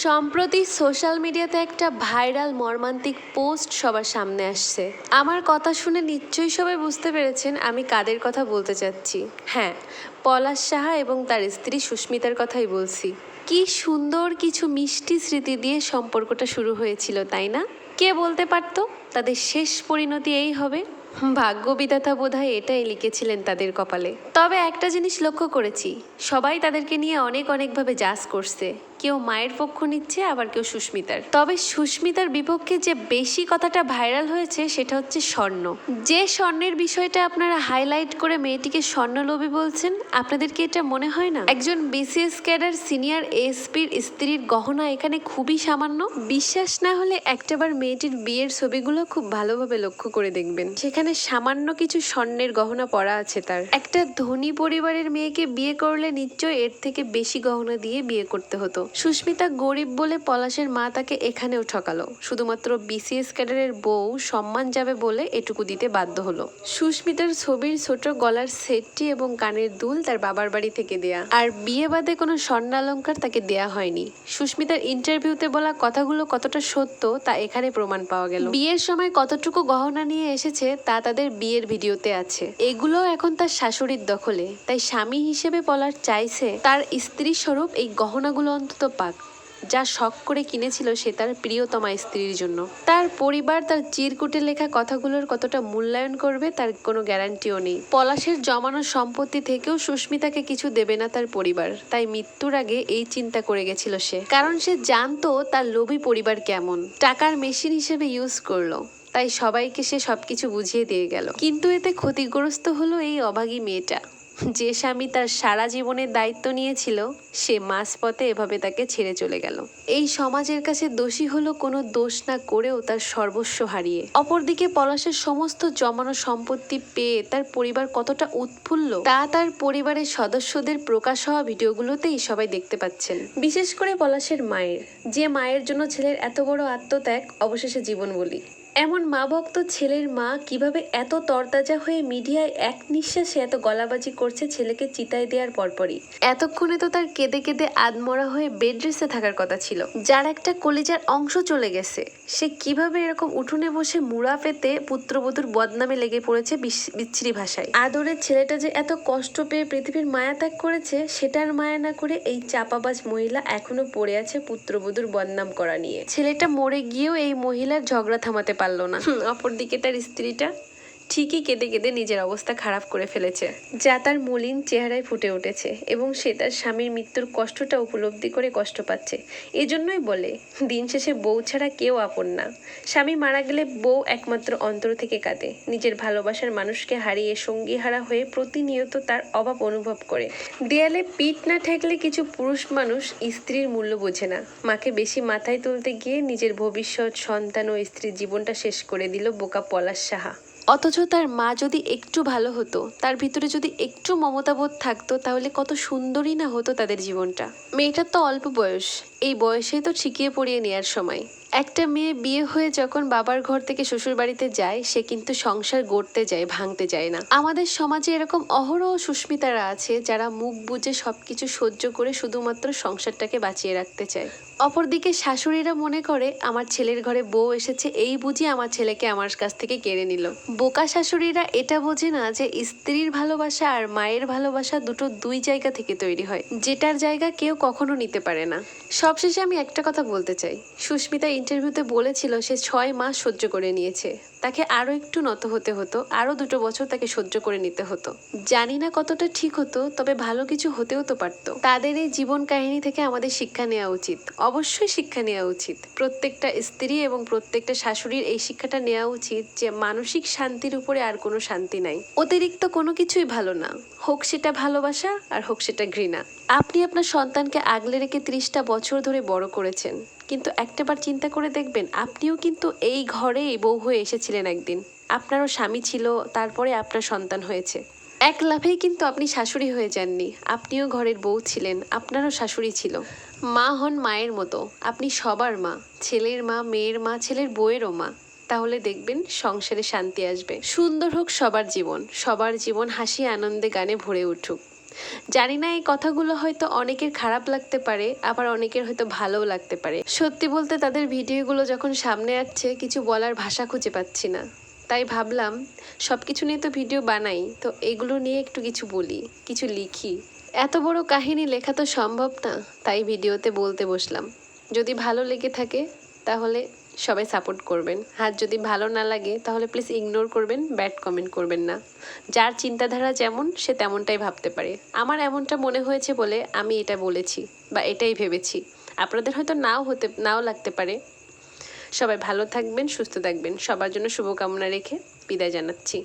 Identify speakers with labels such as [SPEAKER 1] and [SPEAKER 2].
[SPEAKER 1] সম্প্রতি সোশ্যাল মিডিয়াতে একটা ভাইরাল মর্মান্তিক পোস্ট সবার সামনে আসছে। আমার কথা শুনে নিশ্চয়ই সবাই বুঝতে পেরেছেন আমি কাদের কথা বলতে চাচ্ছি। হ্যাঁ পলাশ সাহা এবং তার স্ত্রী সুস্মিতার কথাই বলছি। কি সুন্দর কিছু মিষ্টি স্মৃতি দিয়ে সম্পর্কটা শুরু হয়েছিল, তাই না? কে বলতে পারতো? তাদের শেষ পরিণতি এই হবে। ভাগ্যবিধাতা বোধহয় এটাই লিখেছিলেন তাদের কপালে। তবে একটা জিনিস লক্ষ্য করেছি, সবাই তাদেরকে নিয়ে অনেক অনেকভাবে জাজ করছে। কেউ মায়ের পক্ষ নিচ্ছে, আবার কেউ সুস্মিতার। তবে সুস্মিতার বিপক্ষে যে বেশি কথাটা ভাইরাল হয়েছে, সেটা হচ্ছে স্বর্ণ। যে স্বর্ণের বিষয়টা আপনারা হাইলাইট করে মেয়েটিকে স্বর্ণলোভী বলছেন আপনাদেরকে এটা মনে হয় না? একজন বিসিএস ক্যাডার সিনিয়র এসপির স্ত্রীর গহনা এখানে খুবই সামান্য। বিশ্বাস না হলে একটাবার মেয়েটির বিয়ের ছবিগুলো খুব ভালোভাবে লক্ষ্য করে দেখবেন। সেখানে সামান্য কিছু স্বর্ণের গহনা পরা আছে তার। একটা ধনী পরিবারের মেয়েকে বিয়ে করলে নিশ্চয় এর থেকে বেশি গহনা দিয়ে বিয়ে করতে হতো। সুস্মিতা গরিব বলে পলাশের মা তাকে এখানেও ঠকালো। শুধুমাত্র বিসিএস ক্যাডারের বউ সম্মান যাবে বলে এটুকু দিতে বাধ্য হলো। সুস্মিতার ছবির ছোট গলার সেটটি এবং কানের দুল তার বাবার বাড়ি থেকে দেয়া। আর বিয়ে বাদে কোনো স্বর্ণালঙ্কার তাকে দেয়া হয়নি। সুস্মিতার ইন্টারভিউতে বলা কথাগুলো কতটা সত্য তা এখানে প্রমাণ পাওয়া গেল। বিয়ের সময় কতটুকু গহনা নিয়ে এসেছে তা তাদের বিয়ের ভিডিওতে আছে। এগুলো এখন তার শাশুড়ির দখলে। তাই স্বামী হিসেবে বলার চাইছে তার স্ত্রী স্বরূপ এই গহনাগুলো অন্তত পাক যা শখ করে কিনেছিল সে তার প্রিয়তমা স্ত্রীর জন্য। তার পরিবার তার চিরকুটে লেখা কথাগুলোর কতটা মূল্যায়ন করবে তার কোনো গ্যারান্টিও নেই। পলাশের জমানো সম্পত্তি থেকেও সুস্মিতাকে কিছু দেবে না তার পরিবার। তাই মৃত্যুর আগে এই চিন্তা করে গেছিল সে। কারণ সে জানতো তার লোভী পরিবার কেমন। টাকার মেশিন হিসেবে ইউজ করল। তাই সবাইকে সে সবকিছু বুঝিয়ে দিয়ে গেল। কিন্তু এতে ক্ষতিগ্রস্ত হলো এই অভাগী মেয়েটা। যে স্বামী তার সারা জীবনের দায়িত্ব নিয়েছিল, সে মাঝপথে এভাবে তাকে ছেড়ে চলে গেল। এই সমাজের কাছে দোষী হলো কোনো দোষ না করেও তার সর্বস্ব হারিয়ে। অপরদিকে পলাশের সমস্ত জমানো সম্পত্তি পেয়ে তার পরিবার কতটা উৎফুল্ল, তা তার পরিবারের সদস্যদের প্রকাশ হওয়া ভিডিওগুলোতেই সবাই দেখতে পাচ্ছেন। বিশেষ করে পলাশের মায়ের। যে মায়ের জন্য ছেলের এত বড় আত্মত্যাগ, অবশেষে জীবন বলি এমন মা ভক্ত ছেলের মা কীভাবে এত তরতাজা হয়ে মিডিয়ায় এক নিঃশ্বাসে এত গলাবাজি করছে ছেলেকে চিতায় দেওয়ার পরপরই? এতক্ষণে তো তার কেঁদে কেঁদে আদমরা হয়ে বেড থাকার কথা ছিল। যার একটা কলিজার অংশ চলে গেছে। সে কীভাবে এরকম উঠোনে বসে মুড়া পেতে পুত্রবধূর বদনামে লেগে পড়েছে বিচ্ছিরি ভাষায়? আদরের ছেলেটা যে এত কষ্ট পেয়ে পৃথিবীর মায়া ত্যাগ করেছে, সেটার মায়া না করে এই চাপাবাজ মহিলা এখনও পড়ে আছে পুত্রবধূর বদনাম করা নিয়ে। ছেলেটা মরে গিয়েও এই মহিলার ঝগড়া থামাতে পারল না। অপর অপরদিকে তার স্ত্রীটা ঠিকই কেঁদে কেঁদে নিজের অবস্থা খারাপ করে ফেলেছে। যা তার মলিন চেহারায় ফুটে উঠেছে এবং সে তার স্বামীর মৃত্যুর কষ্টটা উপলব্ধি করে কষ্ট পাচ্ছে। এজন্যই বলে, দিন শেষে বউ ছাড়া কেউ আপন না। স্বামী মারা গেলে বউ একমাত্র অন্তর থেকে কাঁদে। নিজের ভালোবাসার মানুষকে হারিয়ে সঙ্গী হারা হয়ে প্রতিনিয়ত তার অভাব অনুভব করে। দেয়ালে পিঠ না ঠেকলে কিছু পুরুষ মানুষ স্ত্রীর মূল্য বোঝে না। মাকে বেশি মাথায় তুলতে গিয়ে নিজের ভবিষ্যৎ, সন্তান ও স্ত্রীর জীবনটা শেষ করে দিল বোকা পলাশ সাহা। অথচ তার মা যদি একটু ভালো হতো, তার ভিতরে যদি একটু মমতাবোধ থাকতো, তাহলে কত সুন্দরই না হতো তাদের জীবনটা। মেয়েটার তো অল্প বয়স, এই বয়সেই তো শিখিয়ে পড়িয়ে নেওয়ার সময়। একটা মেয়ে বিয়ে হয়ে যখন বাবার ঘর থেকে শ্বশুর বাড়িতে যায়, সে কিন্তু সংসার গড়তে যায়, ভাঙতে যায় না। আমাদের সমাজে এরকম অহরহ সুস্মিতারা আছে যারা মুখ বুজে সবকিছু সহ্য করে শুধুমাত্র সংসারটাকে বাঁচিয়ে রাখতে চায়। অপরদিকে শাশুড়িরা মনে করে, আমার ছেলের ঘরে বউ এসেছে, এই বুঝি আমার ছেলেকে আমার কাছ থেকে কেড়ে নিল। বোকা শাশুড়িরা এটা বোঝে না যে স্ত্রীর ভালোবাসা আর মায়ের ভালোবাসা দুটো দুই জায়গা থেকে তৈরি হয়, যেটার জায়গা কেউ কখনো নিতে পারে না। সবশেষে আমি একটা কথা বলতে চাই। সুস্মিতা ইন্টারভিউতে বলেছিল সে ছয় মাস সহ্য করে নিয়েছে। তাকে আরও একটু নত হতে হতো আরও দুটো বছর তাকে সহ্য করে নিতে হতো। জানি না কতটা ঠিক হতো, তবে ভালো কিছু হতেও তো পারতো। তাদের এই জীবন কাহিনী থেকে আমাদের শিক্ষা নেওয়া উচিত। অবশ্যই শিক্ষা নেওয়া উচিত। প্রত্যেকটা স্ত্রী এবং প্রত্যেকটা শাশুড়ির এই শিক্ষাটা নেওয়া উচিত যে মানসিক শান্তির উপরে আর কোনো শান্তি নাই। অতিরিক্ত কোনো কিছুই ভালো না। হোক সেটা ভালোবাসা আর হোক সেটা ঘৃণা। আপনি আপনার সন্তানকে আগলে রেখে ত্রিশটা বছর ধরে বড় করেছেন। কিন্তু একটাবার চিন্তা করে দেখবেন, আপনিও কিন্তু এই ঘরেই বউ হয়ে এসেছিলেন। একদিন। আপনারও স্বামী ছিল, তারপরে আপনার সন্তান হয়েছে। এক লাভেই কিন্তু আপনি শাশুড়ি হয়ে যাননি। আপনিও ঘরের বউ ছিলেন, আপনারও শাশুড়ি ছিল। মা হন মায়ের মতো। আপনি সবার মা। ছেলের মা, মেয়ের মা, ছেলের বউয়েরও মা। তাহলে দেখবেন সংসারে শান্তি আসবে। সুন্দর হোক সবার জীবন। সবার জীবন হাসি, আনন্দে, গানে ভরে উঠুক। জানি না এই কথাগুলো হয়তো অনেকের খারাপ লাগতে পারে, আবার অনেকের হয়তো ভালোও লাগতে পারে। সত্যি বলতে তাদের ভিডিওগুলো যখন সামনে আসছে, কিছু বলার ভাষা খুঁজে পাচ্ছি না। তাই ভাবলাম সব কিছু নিয়ে তো ভিডিও বানাই, তো এগুলো নিয়ে একটু কিছু বলি, কিছু লিখি। এত বড় কাহিনী লেখা তো সম্ভব না, তাই ভিডিওতে বলতে বসলাম। যদি ভালো লেগে থাকে, তাহলে সবাই সাপোর্ট করবেন। হাত যদি ভালো না লাগে, তাহলে প্লিজ ইগনোর করবেন ব্যাড কমেন্ট করবেন না। যার চিন্তাধারা যেমন, সে তেমনটাই ভাবতে পারে। আমার এমনটা মনে হয়েছে বলে আমি এটা বলেছি বা এটাই ভেবেছি। আপনাদের হয়তো নাও হতে, নাও লাগতে পারে। সবাই ভালো থাকবেন, সুস্থ থাকবেন। সবার জন্য শুভকামনা রেখে বিদায় জানাচ্ছি।